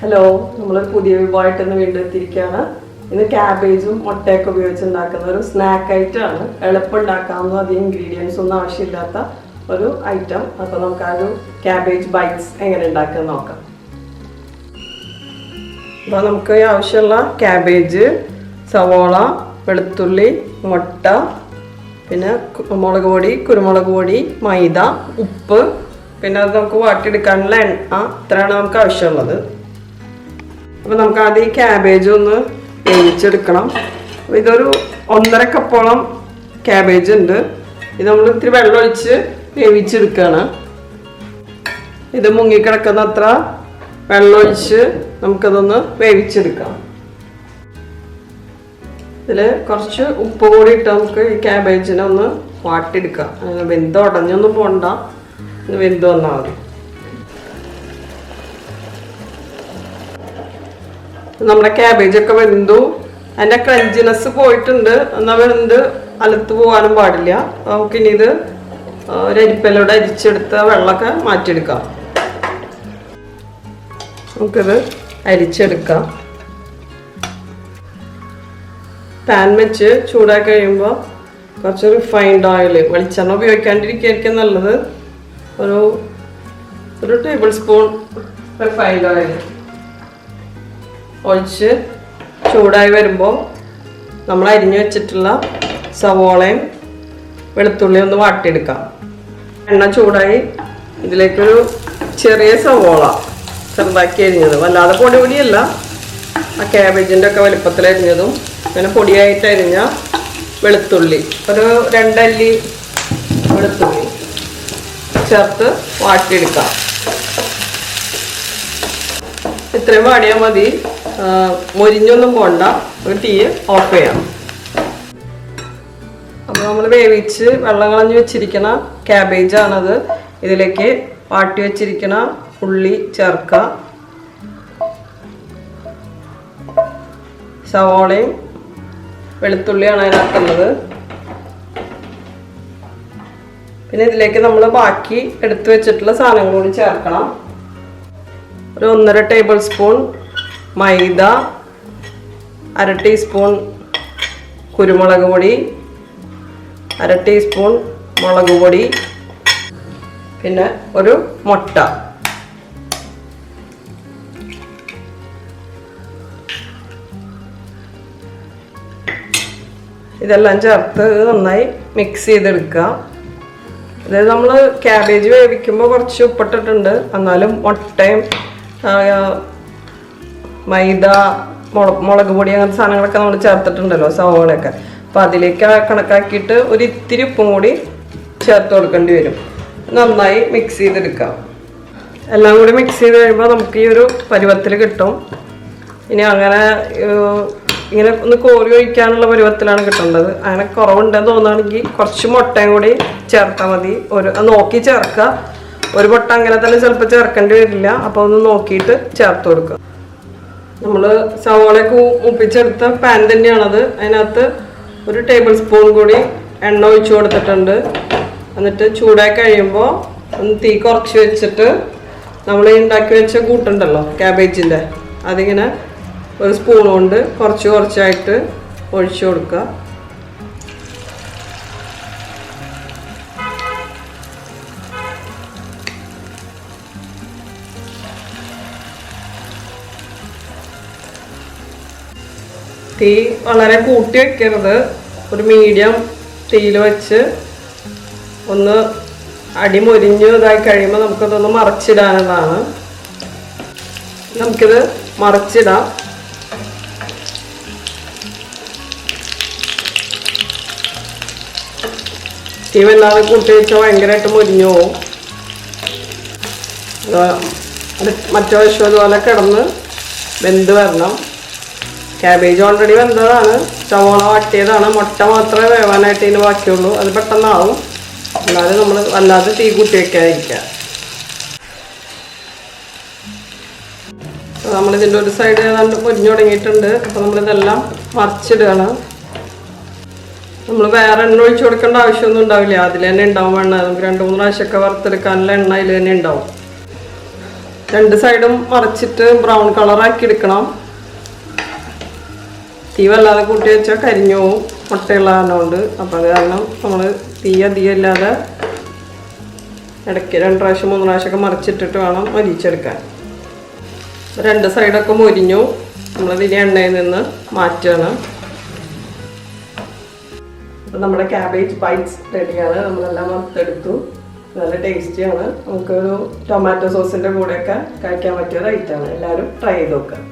Hello നമ്മളൊരു പുതിയ വിഭവമായിട്ട് ഇന്ന് വീണ്ടും എത്തിയിരിക്കുകയാണ്. ഇന്ന് ക്യാബേജും മുട്ടയൊക്കെ ഉപയോഗിച്ച് ഉണ്ടാക്കുന്ന ഒരു സ്നാക്ക് ഐറ്റം ആണ് എളുപ്പം ഉണ്ടാക്കാവുന്ന അധികം ഇൻഗ്രീഡിയൻസ് ഒന്നും ആവശ്യമില്ലാത്ത ഒരു ഐറ്റം അപ്പോൾ നമുക്ക് ആ ഒരു ക്യാബേജ് ബൈറ്റ്സ് എങ്ങനെ ഉണ്ടാക്കുക നോക്കാം. അപ്പോൾ നമുക്ക് ആവശ്യമുള്ള ക്യാബേജ് സവോള വെളുത്തുള്ളി മുട്ട പിന്നെ മുളക് പൊടി കുരുമുളക് പൊടി മൈദ ഉപ്പ്. പിന്നെ അത് നമുക്ക് വാട്ടിയെടുക്കാനുള്ള എണ്ണ. ഇത്രയാണ് നമുക്ക് ആവശ്യമുള്ളത്. അപ്പോൾ നമുക്ക് ആദ്യം ഈ ക്യാബേജ് ഒന്ന് വേവിച്ചെടുക്കണം. അപ്പോൾ ഇതൊരു ഒന്നര കപ്പോളം ക്യാബേജ് ഉണ്ട്. ഇത് നമ്മൾ ഇത്തിരി വെള്ളം ഒഴിച്ച് വേവിച്ചെടുക്കുകയാണ് ഇത് മുങ്ങിക്കിടക്കുന്ന അത്ര വെള്ളം ഒഴിച്ച് നമുക്കതൊന്ന് വേവിച്ചെടുക്കാം. ഇതിൽ കുറച്ച് ഉപ്പ് കൂടി ഇട്ട് നമുക്ക് ഈ ക്യാബേജിനെ ഒന്ന് വാട്ടിയെടുക്കാം. വെന്ത് ഉടഞ്ഞൊന്നും പോണ്ട. വെന്ത് വന്നാൽ മതി. നമ്മുടെ ക്യാബേജ് ഒക്കെ വെന്തു. അതിന്റെ ക്രഞ്ചിനെസ് പോയിട്ടുണ്ട്. എന്നാൽ വെന്ത് അലത്ത് പോകാനും പാടില്ല. നമുക്ക് ഇനി ഇത് ഒരു അരിച്ചെടുത്ത വെള്ളമൊക്കെ മാറ്റിയെടുക്കാം. നമുക്കിത് അരിച്ചെടുക്കാം. പാൻ വെച്ച് ചൂടാക്കി കഴിയുമ്പോൾ കുറച്ച് റിഫൈൻഡ് ഓയിൽ വെളിച്ചെണ്ണ ഉപയോഗിക്കാണ്ടിരിക്കുകയായിരിക്കും നല്ലത്. ഒരു ഒരു ടേബിൾ സ്പൂൺ റിഫൈൻഡ് ഓയിൽ ഒഴിച്ച് ചൂടായി വരുമ്പോൾ നമ്മൾ അരിഞ്ഞു വെച്ചിട്ടുള്ള സവോളയും വെളുത്തുള്ളിയും ഒന്ന് വാട്ടിയെടുക്കാം. എണ്ണ ചൂടായി ഇതിലേക്കൊരു ചെറിയ സവോള ചെറുതാക്കി അരിഞ്ഞത്. വല്ലാതെ പൊടി പൊടിയല്ല. ആ ക്യാബേജിന്റെ ഒക്കെ വലിപ്പത്തിൽ അരിഞ്ഞതും. പിന്നെ പൊടിയായിട്ട് അരിഞ്ഞ വെളുത്തുള്ളി. ഒരു രണ്ടല്ലി വെളുത്തുള്ളി ചേർത്ത് വാട്ടിയെടുക്കാം. ഇത്രയും വാടിയാൽ മതി. മൊരിഞ്ഞൊന്നും പോണ്ട. ഒരു തീ ഓഫ് ചെയ്യാം. അപ്പോൾ നമ്മൾ വേവിച്ച് വെള്ളം കളഞ്ഞ് വെച്ചിരിക്കണ ക്യാബേജാണത് ഇതിലേക്ക് വാട്ടി വെച്ചിരിക്കണ ഉള്ളി ചേർക്കുക സവോളയും വെളുത്തുള്ളിയാണ് അതിനകത്തുള്ളത്. പിന്നെ ഇതിലേക്ക് നമ്മൾ ബാക്കി എടുത്തു വെച്ചിട്ടുള്ള സാധനങ്ങൾ കൂടി ചേർക്കണം. ഒരു ഒന്നര ടേബിൾ സ്പൂൺ മൈദ അര ടീസ്പൂൺ കുരുമുളക് പൊടി അര ടീസ്പൂൺ മുളക് പൊടി പിന്നെ ഒരു മുട്ട. ഇതെല്ലാം ചേർത്ത് നന്നായി മിക്സ് ചെയ്തെടുക്കുക. അതായത് നമ്മൾ ക്യാബേജ് വേവിക്കുമ്പോൾ കുറച്ച് ഉപ്പിട്ടിട്ടുണ്ട്. എന്നാലും മുട്ടയും മൈദ മുളക് പൊടി അങ്ങനത്തെ സാധനങ്ങളൊക്കെ നമ്മൾ ചേർത്തിട്ടുണ്ടല്ലോ സവോളയൊക്കെ. അപ്പം അതിലേക്ക് കണക്കാക്കിയിട്ട് ഒരു ഇത്തിരി ഉപ്പും കൂടി ചേർത്ത് കൊടുക്കേണ്ടി വരും. നന്നായി മിക്സ് ചെയ്തെടുക്കാം. എല്ലാം കൂടി മിക്സ് ചെയ്ത് കഴിയുമ്പോൾ നമുക്ക് ഈ ഒരു പരുവത്തിൽ കിട്ടും. ഇനി അങ്ങനെ ഇങ്ങനെ ഒന്ന് കോരി ഒഴിക്കാനുള്ള പരുവത്തിലാണ് കിട്ടേണ്ടത്. അങ്ങനെ കുറവുണ്ടെന്ന് തോന്നുകയാണെങ്കിൽ കുറച്ച് മുട്ടയും കൂടി ചേർത്താൽ മതി. ഒരു നോക്കി ചേർക്കുക. ഒരു മുട്ട അങ്ങനെ തന്നെ ചിലപ്പോൾ ചേർക്കേണ്ടി വരില്ല. അപ്പോൾ ഒന്ന് നോക്കിയിട്ട് ചേർത്ത് കൊടുക്കുക. നമ്മൾ സവോളയൊക്കെ മുപ്പിച്ചെടുത്ത പാൻ തന്നെയാണത്. അതിനകത്ത് ഒരു ടേബിൾ സ്പൂൺ കൂടി എണ്ണ ഒഴിച്ചു കൊടുത്തിട്ടുണ്ട്. എന്നിട്ട് ചൂടായി കഴിയുമ്പോൾ ഒന്ന് തീ കുറച്ച് വെച്ചിട്ട് നമ്മൾ ഉണ്ടാക്കി വെച്ച കൂട്ടുണ്ടല്ലോ ക്യാബേജിന്റെ അതിങ്ങനെ ഒരു സ്പൂൺ കൊണ്ട് കുറച്ച് കുറച്ചായിട്ട് ഒഴിച്ചു കൊടുക്കുക തീ വളരെ കൂട്ടി വെക്കരുത്. ഒരു മീഡിയം തീയിൽ വെച്ച് ഒന്ന് അടി മൊരിഞ്ഞ് ഇതായി കഴിയുമ്പോൾ നമുക്കതൊന്ന് മറച്ചിടാനുള്ളതാണ്. നമുക്കിത് മറച്ചിടാം. തീ വല്ലാതെ കൂട്ടി വെച്ചാൽ ഭയങ്കരമായിട്ട് മൊരിഞ്ഞു പോവും. മറ്റേ വശം അതുപോലെ കിടന്ന് വെന്ത് വരണം. ക്യാബേജ് ഓൾറെഡി വെന്തതാണ്. സവോള വാട്ടിയതാണ്. മുട്ട മാത്രമേ വേവാനായിട്ട് ഇതിന് ബാക്കിയുള്ളൂ. അത് പെട്ടെന്നാവും. അല്ലാതെ നമ്മൾ വല്ലാതെ തീ കൂട്ടി വെക്കാതിരിക്കുക. നമ്മളിതിന്റെ ഒരു സൈഡ് ഏതാണ്ട് പൊരിഞ്ഞു തുടങ്ങിയിട്ടുണ്ട്. അപ്പോൾ നമ്മളിതെല്ലാം മറിച്ചിടുകയാണ്. നമ്മൾ വേറെ എണ്ണ ഒഴിച്ചു കൊടുക്കേണ്ട ആവശ്യമൊന്നും ഉണ്ടാവില്ല. അതിൽ തന്നെ ഉണ്ടാവും എണ്ണ. നമുക്ക് രണ്ട് മൂന്ന് പ്രാവശ്യമൊക്കെ വറുത്തെടുക്കാനുള്ള എണ്ണ അതിൽ തന്നെ ഉണ്ടാവും. രണ്ട് സൈഡും മറിച്ചിട്ട് ബ്രൗൺ കളറാക്കി എടുക്കണം. തീ വല്ലാതെ കൂട്ടി വെച്ചാൽ കരിഞ്ഞു പോവും. മുട്ടയുള്ള കാരണം കൊണ്ട് അപ്പം അത് കാരണം നമ്മൾ തീ അധികം ഇല്ലാതെ ഇടയ്ക്ക് രണ്ട് പ്രാവശ്യം മൂന്ന് പ്രാവശ്യമൊക്കെ മറിച്ചിട്ടിട്ട് വേണം മരിച്ചെടുക്കാൻ. രണ്ട് സൈഡൊക്കെ മൊരിഞ്ഞു. നമ്മളിതിനെ എണ്ണയിൽ നിന്ന് മാറ്റുകയാണ് അപ്പം നമ്മുടെ ക്യാബേജ് ബൈറ്റ്സ് റെഡിയാണ് നമ്മളെല്ലാം വറുത്തെടുത്തു. നല്ല ടേസ്റ്റിയാണ്. നമുക്കൊരു ടൊമാറ്റോ സോസിന്റെ കൂടെയൊക്കെ കഴിക്കാൻ പറ്റിയ റൈറ്റാണ് എല്ലാവരും ട്രൈ ചെയ്ത് നോക്കുക